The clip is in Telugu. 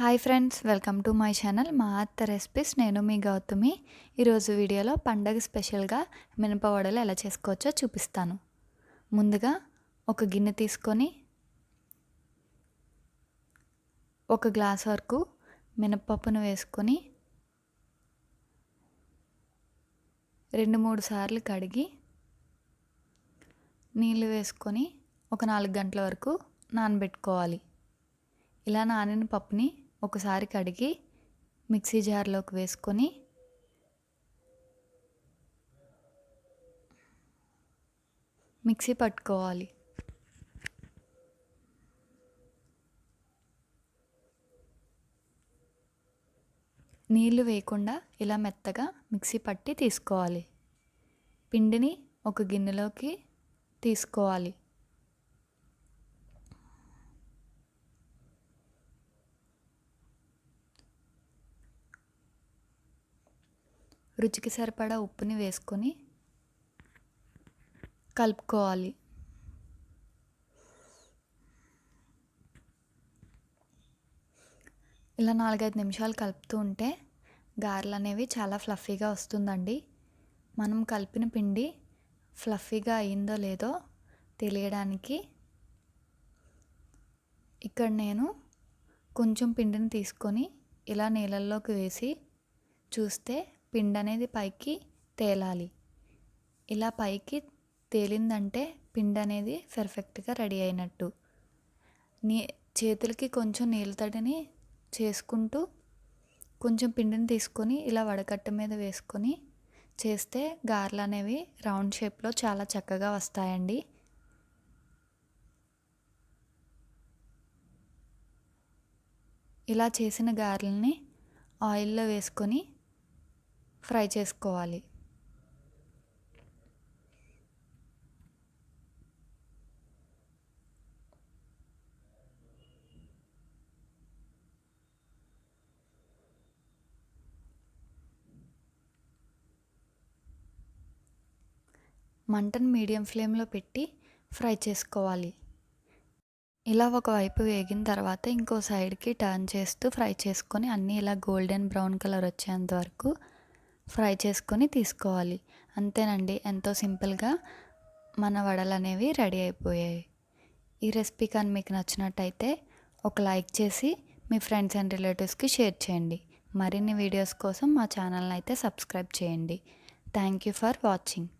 Hi friends welcome to my channel మా అత్త రెసిపీస్ నేను మీ గౌతమి. ఈరోజు వీడియోలో పండగ స్పెషల్గా మినప వడలు ఎలా చేసుకోవచ్చో చూపిస్తాను. ముందుగా ఒక గిన్నె తీసుకొని ఒక గ్లాస్ వరకు మినపప్పును వేసుకొని రెండు మూడు సార్లు కడిగి నీళ్ళు వేసుకొని ఒక నాలుగు గంటల వరకు నానబెట్టుకోవాలి. ఇలా నానిన పప్పుని ఒకసారి కడిగి మిక్సీ జార్లోకి వేసుకొని మిక్సీ పట్టుకోవాలి. నీళ్ళు వేయకుండా ఇలా మెత్తగా మిక్సీ పట్టి తీసుకోవాలి. పిండిని ఒక గిన్నెలోకి తీసుకోవాలి. రుచికి సరిపడా ఉప్పుని వేసుకొని కలుపుకోవాలి. ఇలా నాలుగైదు నిమిషాలు కలుపుతూ ఉంటే గారెలు అనేవి చాలా ఫ్లఫీగా వస్తుందండి. మనం కలిపిన పిండి ఫ్లఫీగా అయిందో లేదో తెలియడానికి ఇక్కడ నేను కొంచెం పిండిని తీసుకొని ఇలా నీళ్ళల్లోకి వేసి చూస్తే పిండి అనేది పైకి తేలాలి. ఇలా పైకి తేలిందంటే పిండి అనేది పర్ఫెక్ట్గా రెడీ అయినట్టు. నీ చేతులకి కొంచెం నీళ్ళ తడిని చేసుకుంటూ కొంచెం పిండిని తీసుకొని ఇలా వడకట్ట మీద వేసుకొని చేస్తే గారెలు అనేవి రౌండ్ షేప్లో చాలా చక్కగా వస్తాయండి. ఇలా చేసిన గారెల్ని ఆయిల్లో వేసుకొని ఫ్రై చేసుకోవాలి. మంటను మీడియం ఫ్లేమ్లో పెట్టి ఫ్రై చేసుకోవాలి. ఇలా ఒకవైపు వేగిన తర్వాత ఇంకో సైడ్కి టర్న్ చేస్తూ ఫ్రై చేసుకొని అన్నీ ఇలా గోల్డెన్ బ్రౌన్ కలర్ వచ్చేంత వరకు ఫ్రై చేసుకొని తీసుకోవాలి. అంతేనండి ఎంతో సింపుల్గా మన వడలు అనేవి రెడీ అయిపోయాయి. ఈ రెసిపీ కానీ మీకు నచ్చినట్టయితే ఒక లైక్ చేసి మీ ఫ్రెండ్స్ అండ్ రిలేటివ్స్కి షేర్ చేయండి. మరిన్ని వీడియోస్ కోసం మా ఛానల్ని అయితే సబ్స్క్రైబ్ చేయండి. Thank you for watching.